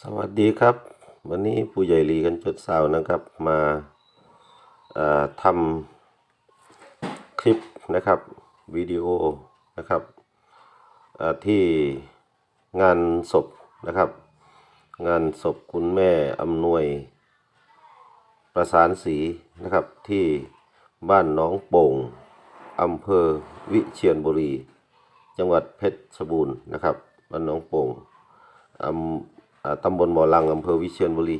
สวัสดีครับ วันนี้ผู้ใหญ่ลีกันจดสาวนะครับ มาเอ่อทำคลิปนะครับวิดีโอนะครับที่งานศพนะครับ งานศพคุณแม่อำนวย ประสานศรีนะครับที่บ้านน้องโป่งอำเภอวิเชียรบุรี จังหวัดเพชรบูรณ์นะครับบ้านน้องโป่งอำอ่า ตำบลบ่อลังอำเภอวิเชียรบุรี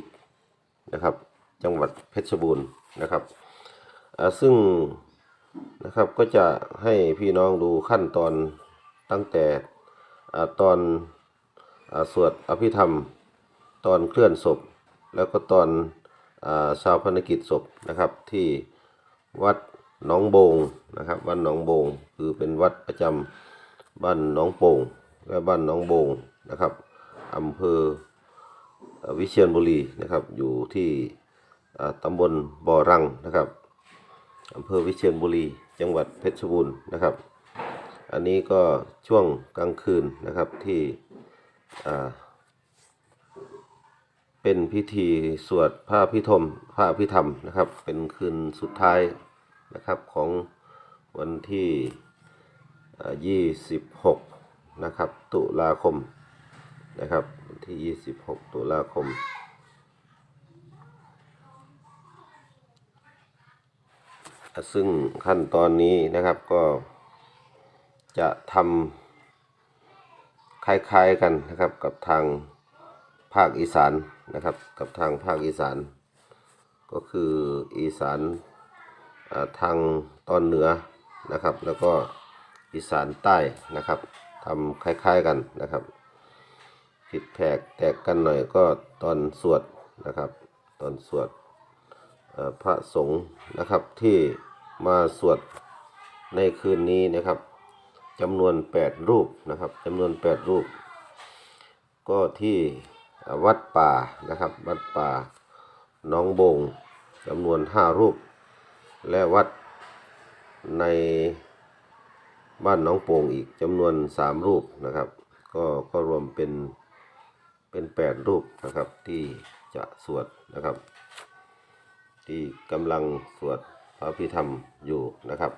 นะครับ จังหวัดเพชรบูรณ์นะครับซึ่งนะครับก็จะให้พี่น้องดูขั้นตอนตั้งแต่อตอนอสวดอภิธรรม ตอนเคลื่อนศพ แล้วก็ตอนอชาวพนกิจศพนะครับที่วัดหนองโบงนะครับวัดหนองโบงคือเป็นวัดประจำบ้านหนองโป่งและบ้านหนองโบงนะครับอำเภอ วิเชียรบุรีนะครับ อยู่ที่ตำบลบ่อรังนะครับอำเภอวิเชียรบุรี จังหวัดเพชรบูรณ์นะครับ อันนี้ก็ช่วงกลางคืนนะครับที่เป็นพิธีสวดพระพิธมพระพิธรรมนะครับ เป็นคืนสุดท้ายนะครับของวันที่ยี่สิบหกนะครับ ตุลาคมนะครับ ที่ยี่สิบหกตุลาคม ซึ่งขั้นตอนนี้นะครับก็จะทำคล้ายๆกันนะครับกับทางภาคอีสานนะครับกับทางภาคอีสาน ก็คืออีสานาทางตอนเหนือนะครับ แล้วก็อีสานใต้นะครับทำคล้ายๆกันนะครับ ผิดแผกแตกกันหน่อยก็ตอนสวดนะครับ ตอนสวดพระสงฆ์นะครับที่มาสวดในคืนนี้นะครับจำนวน 8 รูปนะครับจำนวน 8 รูป ก็ที่วัดป่านะครับ วัดป่าน้องโบงจำนวนห้ารูป และวัดในบ้านน้องโป่งอีกจำนวนสามรูปนะครับ ก็ก็รวมเป็น เป็นแปดรูปนะครับที่จะสวดนะครับ ที่กำลังสวดพระพิธรรมอยู่นะครับ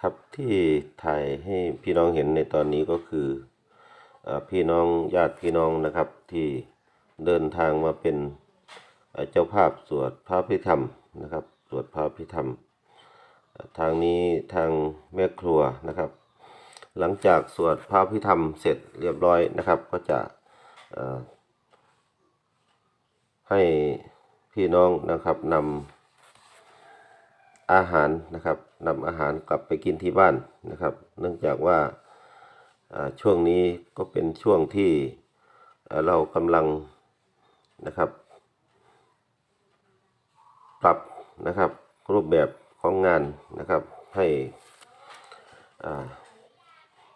ครับที่ถ่ายให้พี่น้องเห็นในตอนนี้ก็คืออพี่น้องญาติพี่น้องนะครับที่เดินทางมาเป็นเจ้าภาพสวดพระพิธรรมนะครับ สวดพระพิธรรม ทางนี้ทางแม่ครัวนะครับ หลังจากสวดพระพิธรรมเสร็จเรียบร้อยนะครับ ก็จะให้พี่น้องนะครับนำอาหารนะครับนำอาหารกลับไปกินที่บ้านนะครับ เนื่องจากว่าช่วงนี้ก็เป็นช่วงที่เรากำลังนะครับ ปรับนะครับรูปแบบ ของงานนะครับให้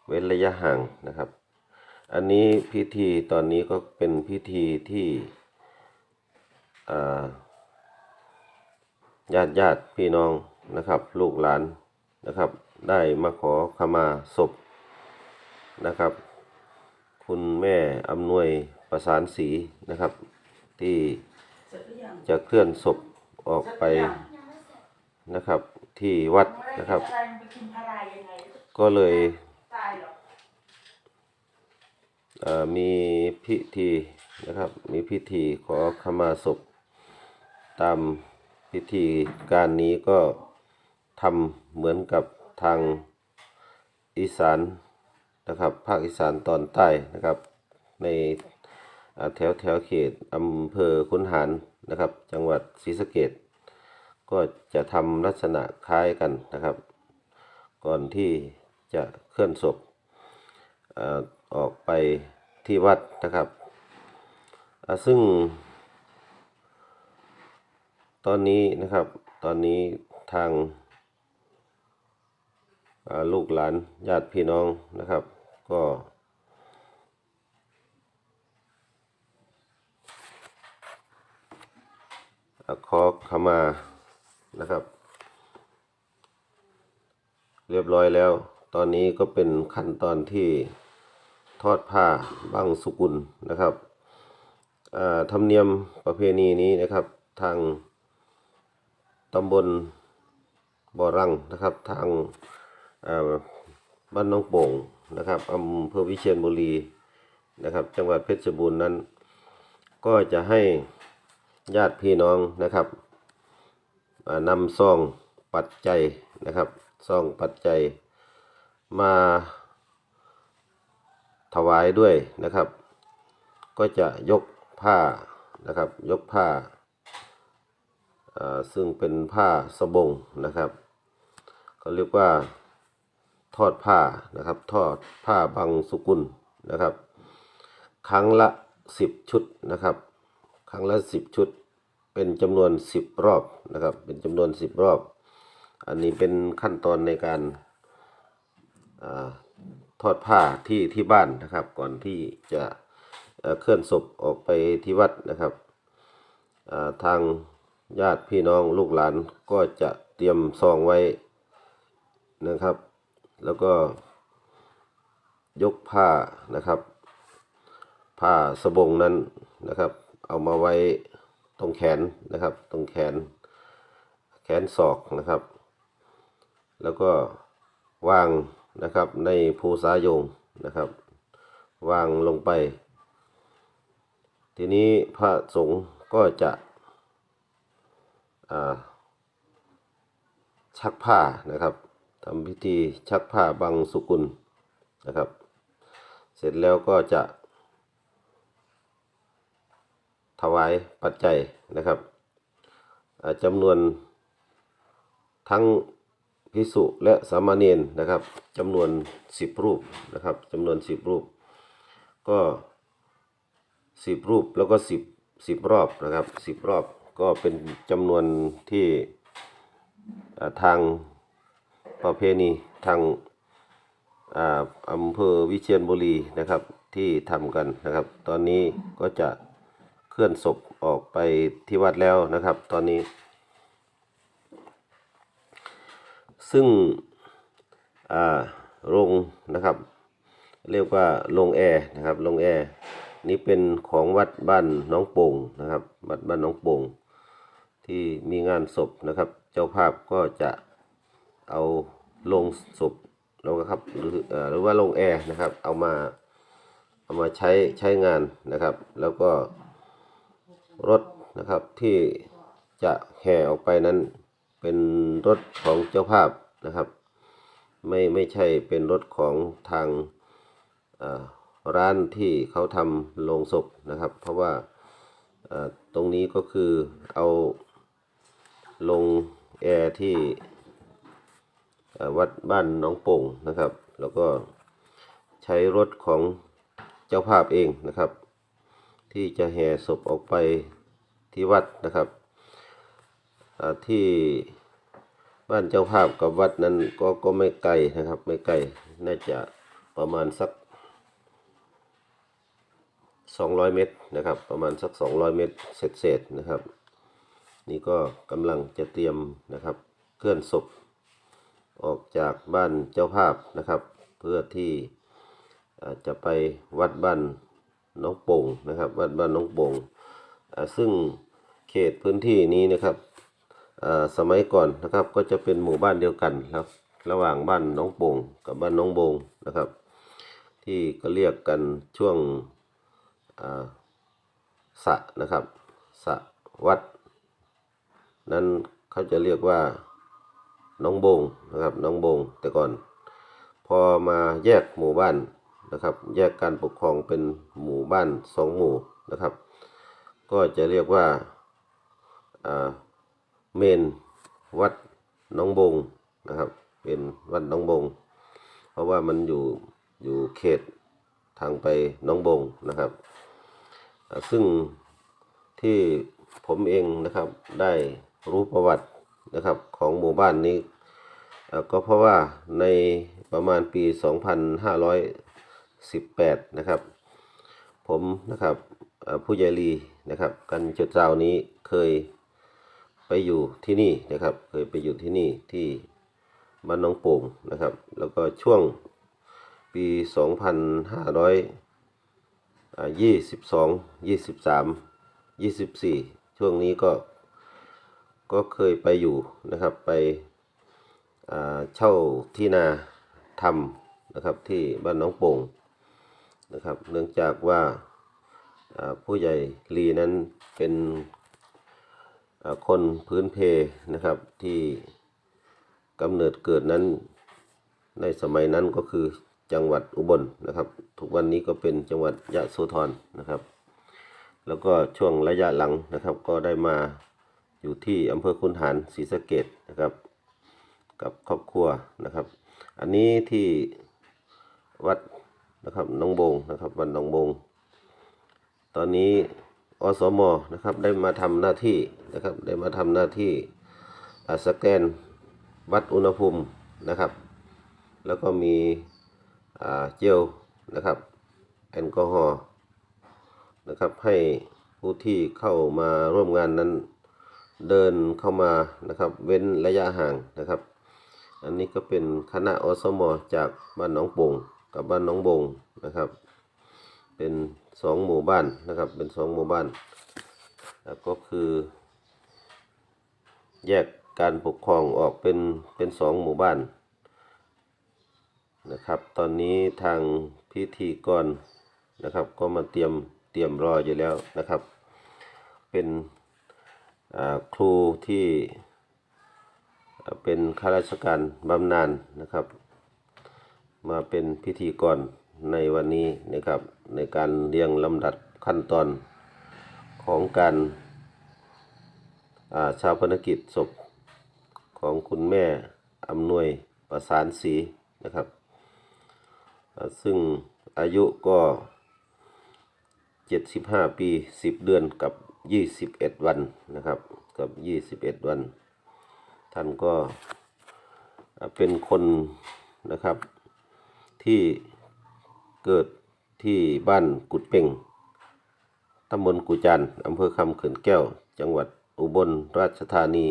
เว้นระยะห่างนะครับ อันนี้พิธีตอนนี้ก็เป็นพิธีที่ญาติญาติพี่น้องนะครับ ลูกหลานนะครับ ได้มาขอขมาศพนะครับ คุณแม่อำนวยประสานศรีนะครับ ที่จะเคลื่อนศพออกไป นะครับ ที่วัดนะครับ ก็เลยเอ่อมีพิธีนะครับ มีพิธีขอขมาศพ ตามพิธีการนี้ก็ทำเหมือนกับทางอีสานนะครับ ภาคอีสานตอนใต้นะครับ ในอ่าแถวแถวเขตอำเภอคุนหารนะครับ จังหวัดศรีสะเกด ก็จะทำลักษณะคล้ายกันนะครับ ก่อนที่จะเคลื่อนศพอ่อออกไปที่วัดนะครับอ่าซึ่ง ตอนนี้นะครับตอนนี้ทางาลูกหลานญาติพี่น้องนะครับ ก็อ่าขอขมา นะครับ เรียบร้อยแล้ว ตอนนี้ก็เป็นขั้นตอนที่ทอดผ้าบังสุกุลนะครับธรรมเนียมประเพณีนี้นะครับทางตำบลบ่อรังนะครับ ทางาบ้านน้องโป่งนะครับอำเภอวิเชียรบุรีนะครับ จังหวัดเพชรบูรณ์นั้น ก็จะให้ญาติพี่น้องนะครับ นำซองปัจจัยนะครับซองปัจจัยมาถวายด้วยนะครับ ก็จะยกผ้านะครับ ยกผ้า ซึ่งเป็นผ้าสบงนะครับเขาเรียกว่าทอดผ้านะครับทอดผ้าบางสุกุลนะครับ ครั้งละสิบชุดนะครับ ครั้งละสิบชุด เป็นจำนวนสิบรอบนะครับ เป็นจำนวนสิบรอบ อันนี้เป็นขั้นตอนในการอาทอดผ้าที่ที่บ้านนะครับ ก่อนที่จะเเคลื่อนศพออกไปที่วัดนะครับาทางญาติพี่น้องลูกหลานก็จะเตรียมซองไว้นะครับ แล้วก็ยกผ้านะครับ ผ้าสบงนั้นนะครับ เอามาไว้ ตรงแขนนะครับ ตรงแขน แขนศอกนะครับ แล้วก็วางนะครับในภูสายงนะครับวางลงไป ทีนี้พระสงฆ์ก็จะชักผ้านะครับทำพิธีชักผ้าบังสุกุลนะครับ เสร็จแล้วก็จะ ถวายปัจจัยนะครับอ่าจำนวนทั้งพิสุและสามเณรนะครับจำนวนสิบรูปนะครับจำนวนสิบรูป ก็สิบรูปแล้วก็สิบสิบรอบนะครับสิบรอบก็เป็นจำนวนที่ทางประเพณีทางอำเภอวิเชียรบุรีนะครับที่ทำกันนะครับ ตอนนี้ก็จะ เคลื่อนศพออกไปที่วัดแล้วนะครับ ตอนนี้ ซึ่งอ่าโรงนะครับ เรียกว่าโรงแอร์นะครับโรงแอร์นี้เป็นของวัดบ้านน้องโป่งนะครับ วัดบ้านน้องโป่งที่มีงานศพนะครับ เจ้าภาพก็จะเอาโลงศพแล้วก็ครับหรืออ่อหรือว่าโรงแอร์นะครับ เอามาเอามาใช้ใช้งานนะครับ แล้วก็ รถนะครับที่จะแห่ออกไปนั้นเป็นรถของเจ้าภาพนะครับไม่ไม่ใช่เป็นรถของทางร้านที่เขาทำโลงศพนะครับ เพราะว่าตรงนี้ก็คือเอาลงแอร์ที่วัดบ้านหน้องโป่งนะครับ แล้วก็ใช้รถของเจ้าภาพเองนะครับ ที่จะแห่ศพออกไป ที่วัดนะครับที่บ้านเจ้าภาพกับวัดนั้นก็ก็ไม่ไกลนะครับ ไม่ไกลน่าจะประมาณสัก 200 เมตรนะครับ ประมาณสัก 200 เมตรเศษๆนะครับ นี่ก็กำลังจะเตรียมนะครับเคลื่อนศพออกจากบ้านเจ้าภาพนะครับ เพื่อที่จะไปวัดบ้านน้องโป่งนะครับ วัดบ้านน้องโป่งซึ่ง เขตพื้นที่นี้นะครับอ่าสมัยก่อนนะครับก็จะเป็นหมู่บ้านเดียวกันครับ ระหว่างบ้านน้องโป่งกับบ้านน้องโบงนะครับ ที่ก็เรียกกันช่วงอ่าสระนะครับสระวัด นั้นเขาจะเรียกว่าน้องโบงนะครับน้องโบงแต่ก่อน พอมาแยกหมู่บ้านนะครับ แยกการปกครองเป็นหมู่บ้านสองหมู่นะครับ ก็จะเรียกว่า เมนวัดน้องบงนะครับ เป็นวัดน้องบง เพราะว่ามันอยู่อยู่เขตทางไปน้องบงนะครับ ซึ่งที่ผมเองนะครับได้รู้ประวัตินะครับของหมู่บ้านนี้ก็เพราะว่าในประมาณปี 2518 นะครับ ผมนะครับผู้ใหญ่ลีนะครับ กันจุดเจ้านี้เคย ไปอยู่ที่นี่นะครับ เคยไปอยู่ที่นี่ที่บ้านน้องโป่งนะครับ แล้วก็ช่วงปี 2522 23 24 ช่วงนี้ก็ก็เคยไปอยู่นะครับไปเช่าที่นาทำนะครับที่บ้านน้องโป่งนะครับ เนื่องจากว่าผู้ใหญ่ลีนั้นเป็น คนพื้นเพนะครับที่กำเนิดเกิดนั้นในสมัยนั้นก็คือจังหวัดอุบลนะครับ ทุกวันนี้ก็เป็นจังหวัดยะโสธรนะครับ แล้วก็ช่วงระยะหลังนะครับ ก็ได้มาอยู่ที่อำเภอคุนหารศรีสะเกดนะครับ กับครอบครัวนะครับ อันนี้ที่วัดนะครับหน้องบงนะครับวัดหน้องบง ตอนนี้ อสมนะครับได้มาทำหน้าที่นะครับได้มาทำหน้าที่อ่าสแกนวัดอุณหภูมินะครับ แล้วก็มีเจลนะครับแอลกอฮอล์นะครับให้ผู้ที่เข้ามาร่วมงานนั้นเดินเข้ามานะครับ เว้นระยะห่างนะครับ อันนี้ก็เป็นคณะอสมจากบ้านหนองโป่งกับบ้านหนองบงนะครับ เป็น สองหมู่บ้านนะครับ เป็นสองหมู่บ้านแล้วก็คือ แยกการปกครองออกเป็นเป็นสองหมู่บ้านนะครับ ตอนนี้ทางพิธีกรนะครับ ก็มาเตรียมเตรียมรออยู่แล้วนะครับ เป็นครูที่เป็นข้าราชการบำนาญนะครับ มาเป็นพิธีกร ในวันนี้นะครับในการเรียงลำดับขั้นตอนของการาชาวพนกิจศพของคุณแม่อำนวยประสานศรีนะครับ ซึ่งอายุก็ 75 ปี 10 เดือนกับ 21 วันนะครับกับ 21 วัน ท่านก็เป็นคนนะครับที่ เกิดที่บ้านกุดเป่งตำบลกุจันอำเภอคำเขื่อนแก้ว จังหวัดอุบลราชธานี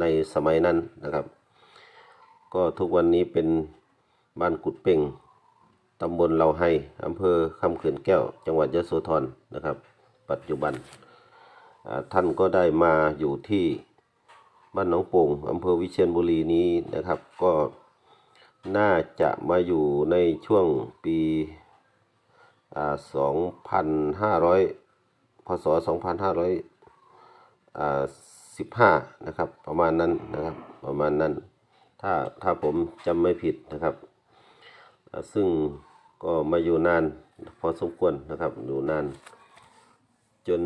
ในสมัยนั้นนะครับ ก็ทุกวันนี้เป็นบ้านกุดเป่งตำบลเราให้อำเภอคำเขื่อนแก้ว จังหวัดยะโสธรนะครับ ปัจจุบันท่านก็ได้มาอยู่ที่บ้านหนองโป่งอำเภอวิเชียรบุรีนี้นะครับ ก็น่าจะมาอยู่ในช่วงปี สองพันห้าร้อยพศสองพันห้าร้อยสิบห้านะครับ ประมาณนั้นนะครับ ประมาณนั้น ถ้าถ้าผมจำไม่ผิดนะครับ ซึ่งก็มาอยู่นานพอสมควรนะครับอยู่นาน จน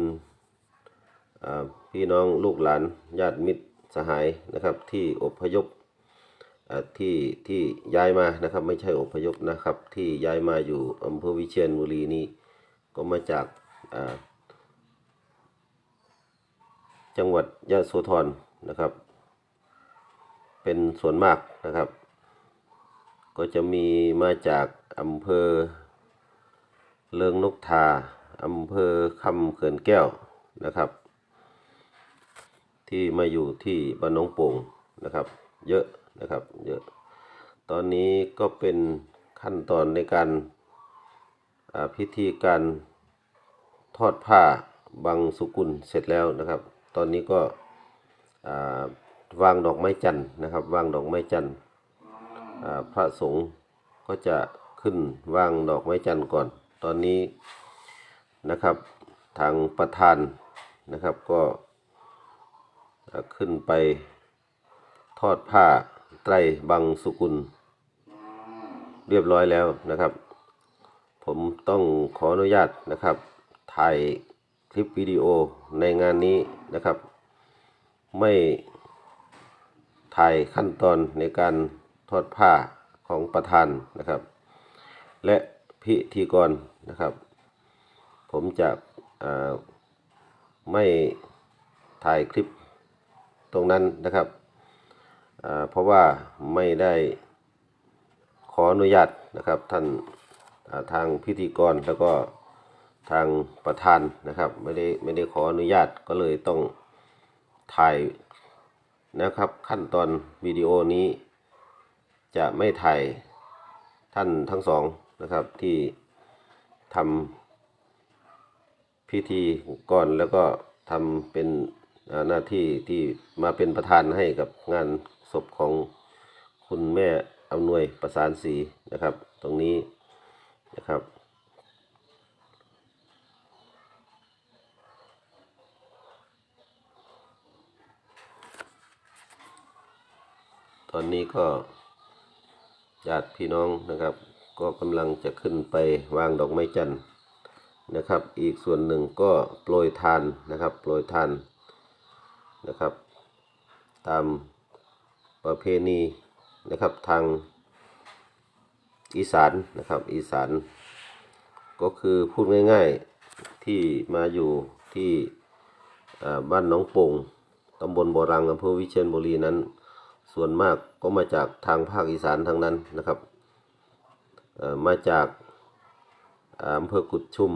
พี่น้องลูกหลานญาติมิตรสหายนะครับ ที่อพยพ ที่ที่ย้ายมานะครับ ไม่ใช่อพยพนะครับ ที่ย้ายมาอยู่อำเภอวิเชียรบุรีนี้ก็มาจากจังหวัดยะโสธรนะครับ เป็นส่วนมากนะครับ ก็จะมีมาจากอำเภอเลิงนกทาอำเภอคำเขื่อนแก้วนะครับ ที่มาอยู่ที่บ้านหน้องโป่งนะครับ เยอะ นะครับเยอะตอนนี้ก็เป็นขั้นตอนในการพิธีการทอดผ้าบังสุกุลเสร็จแล้วนะครับ ตอนนี้ก็วางดอกไม้จันทร์นะครับ วางดอกไม้จันทร์พระสงฆ์ก็จะขึ้นวางดอกไม้จันทร์ก่อน ตอนนี้นะครับทางประธานนะครับก็ขึ้นไปทอดผ้า ไตรบังสุกุล เรียบร้อยแล้วนะครับ ผมต้องขออนุญาตนะครับ ถ่ายคลิปวิดีโอในงานนี้นะครับ ไม่ถ่ายขั้นตอนในการทอดผ้าของประธานนะครับ และพิธีกรนะครับ ผมจะไม่ถ่ายคลิปตรงนั้นนะครับ เพราะว่าไม่ได้ขออนุญาตนะครับท่านทางพิธีกรแล้วก็ทางประธานนะครับไม่ได้ไม่ได้ขออนุญาตก็เลยต้องถ่ายนะครับขั้นตอนวิดีโอนี้จะไม่ถ่ายท่านทั้งสองนะครับที่ทำพิธีก่อนแล้วก็ทำเป็นหน้าที่ที่มาเป็นประธานให้กับงาน ศพของคุณแม่อำนวยประสานศรีนะครับ ตรงนี้นะครับ ตอนนี้ก็ญาติพี่น้องนะครับ ก็กำลังจะขึ้นไปวางดอกไม้จันทร์นะครับ อีกส่วนหนึ่งก็โปรยทานนะครับ โปรยทานนะครับ ตาม ประเพณีนะครับทางอีสานนะครับอีสานก็คือพูดง่ายๆที่มาอยู่ที่บ้านหน้องปงตำบลบ่อรังอำเภอวิเชียรบุรีนั้น ส่วนมากก็มาจากทางภาคอีสานทางนั้นนะครับมาจากอ่าอำเภอกุดชุม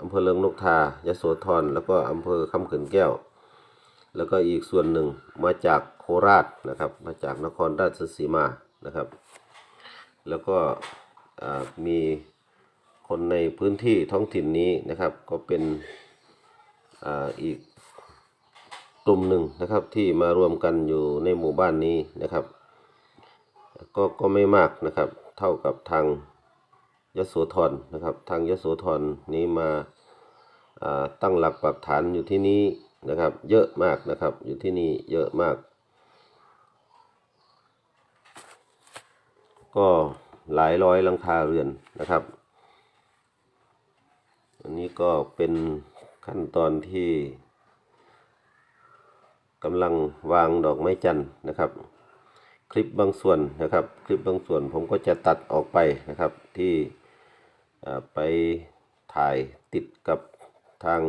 อำเภอเลิงนกทายโสธรแล้วก็อำเภอคำเขื่อนแก้ว แล้วก็อีกส่วนหนึ่งมาจากโคราชนะครับ มาจากนครราชสีมานะครับ แล้วก็มีคนในพื้นที่ท้องถิ่นนี้นะครับ ก็เป็นออีกกลุ่มหนึ่งนะครับที่มารวมกันอยู่ในหมู่บ้านนี้นะครับ ก็ก็ไม่มากนะครับ เท่ากับทางยโสธรนะครับ ทางยโสธรนี้มาอ่าตั้งหลักปักฐานอยู่ที่นี้ นะครับ เยอะมากนะครับ อยู่ที่นี่เยอะมาก ก็หลายร้อยหลังคาเรือนนะครับ อันนี้ก็เป็นขั้นตอนที่กำลังวางดอกไม้จันทร์นะครับ คลิปบางส่วนนะครับ คลิปบางส่วนผมก็จะตัดออกไปนะครับ ที่ไปถ่ายติดกับทาง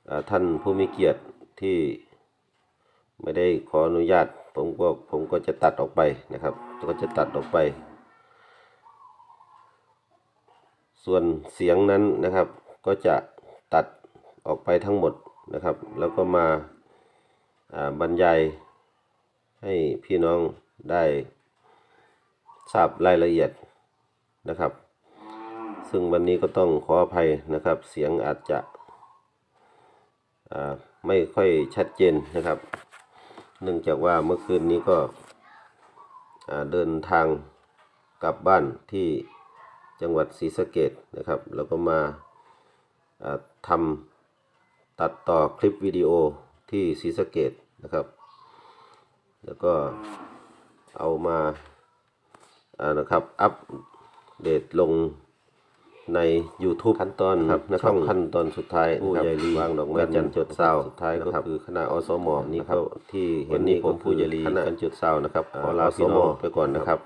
อ่า ท่านผู้มีเกียรติที่ไม่ได้ขออนุญาต ผมก็ผมก็จะตัดออกไปนะครับ ก็จะตัดออกไป ส่วนเสียงนั้นนะครับ ก็จะตัดออกไปทั้งหมดนะครับ แล้วก็มาาบรรยายให้พี่น้องได้ทราบรายละเอียดนะครับ ซึ่งวันนี้ก็ต้องขออภัยนะครับ เสียงอาจจะ ไม่ค่อยชัดเจนนะครับ เนื่องจากว่าเมื่อคืนนี้ก็เดินทางกลับบ้านที่จังหวัดศรีสะเกดนะครับ แล้วก็มาอ่าทำตัดต่อคลิปวิดีโอที่ศรีสะเกดนะครับ แล้วก็เอามาอ่านะครับ อัปเดตลง ใน YouTube ขั้นตอนครับในช่องขั้นตอนสุดท้ายผู้ใหญ่ลีวางดอกไม้จันทร์จดเศร้าสุดท้ายก็คือคณะอสมนี่ครับที่เห็นนี่ผมผู้ใหญ่ลีคณะจุดเศร้านะครับขอลาพี่น้องไปก่อนนะครับ